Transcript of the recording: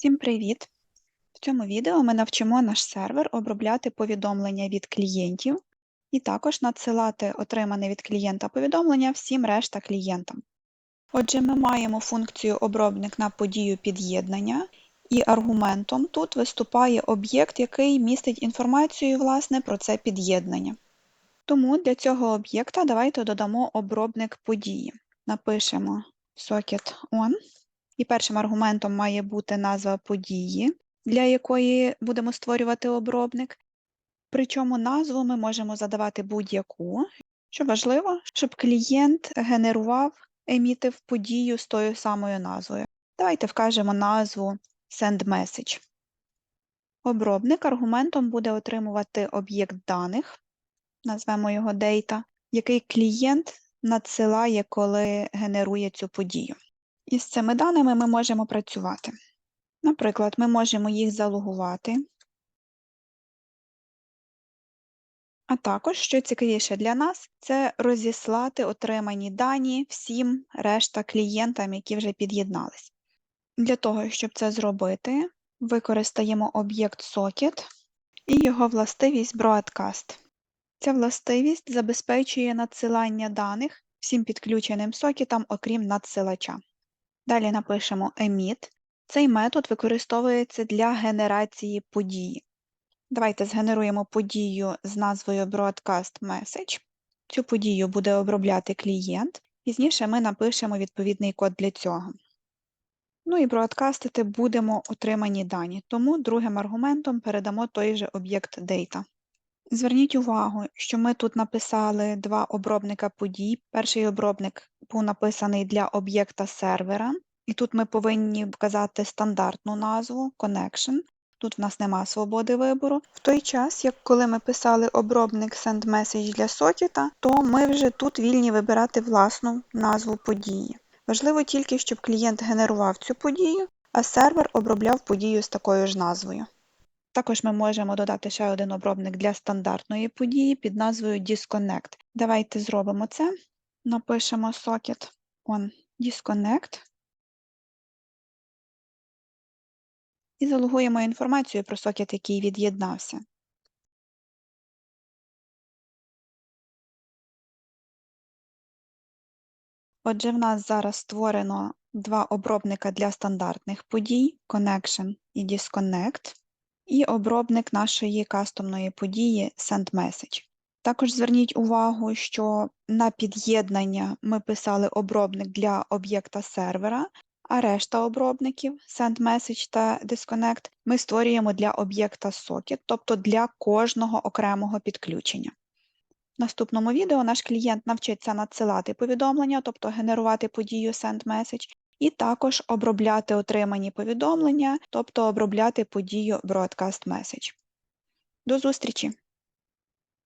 Всім привіт! В цьому відео ми навчимо наш сервер обробляти повідомлення від клієнтів і також надсилати отримане від клієнта повідомлення всім решта клієнтам. Отже, ми маємо функцію обробник на подію під'єднання, і аргументом тут виступає об'єкт, який містить інформацію власне, про це під'єднання. Тому для цього об'єкта давайте додамо обробник події. Напишемо socket on. І першим аргументом має бути назва події, для якої будемо створювати обробник. Причому назву ми можемо задавати будь-яку. Що важливо, щоб клієнт генерував, емітив подію з тою самою назвою. Давайте вкажемо назву SendMessage. Обробник аргументом буде отримувати об'єкт даних, назвемо його Data, який клієнт надсилає, коли генерує цю подію. І з цими даними ми можемо працювати. Наприклад, ми можемо їх залогувати. А також, що цікавіше для нас, це розіслати отримані дані всім решта клієнтам, які вже під'єднались. Для того, щоб це зробити, використаємо об'єкт Socket і його властивість Broadcast. Ця властивість забезпечує надсилання даних всім підключеним сокетам, окрім надсилача. Далі напишемо emit. Цей метод використовується для генерації події. Давайте згенеруємо подію з назвою Broadcast Message. Цю подію буде обробляти клієнт. Пізніше ми напишемо відповідний код для цього. Ну і broadcastити будемо отримані дані, тому другим аргументом передамо той же об'єкт Data. Зверніть увагу, що ми тут написали два обробника подій. Перший обробник був написаний для об'єкта сервера, і тут ми повинні вказати стандартну назву Connection. Тут в нас нема свободи вибору. В той час, як коли ми писали обробник SendMessage для сокета, то ми вже тут вільні вибирати власну назву події. Важливо тільки, щоб клієнт генерував цю подію, а сервер обробляв подію з такою ж назвою. Також ми можемо додати ще один обробник для стандартної події під назвою Disconnect. Давайте зробимо це. Напишемо socket on disconnect і залогуємо інформацію про сокет, який від'єднався. Отже, в нас зараз створено два обробника для стандартних подій Connection і Disconnect і обробник нашої кастомної події SendMessage. Також зверніть увагу, що на під'єднання ми писали обробник для об'єкта сервера, а решта обробників SendMessage та Disconnect ми створюємо для об'єкта Socket, тобто для кожного окремого підключення. В наступному відео наш клієнт навчиться надсилати повідомлення, тобто генерувати подію SendMessage, і також обробляти отримані повідомлення, тобто обробляти подію Broadcast Message. До зустрічі!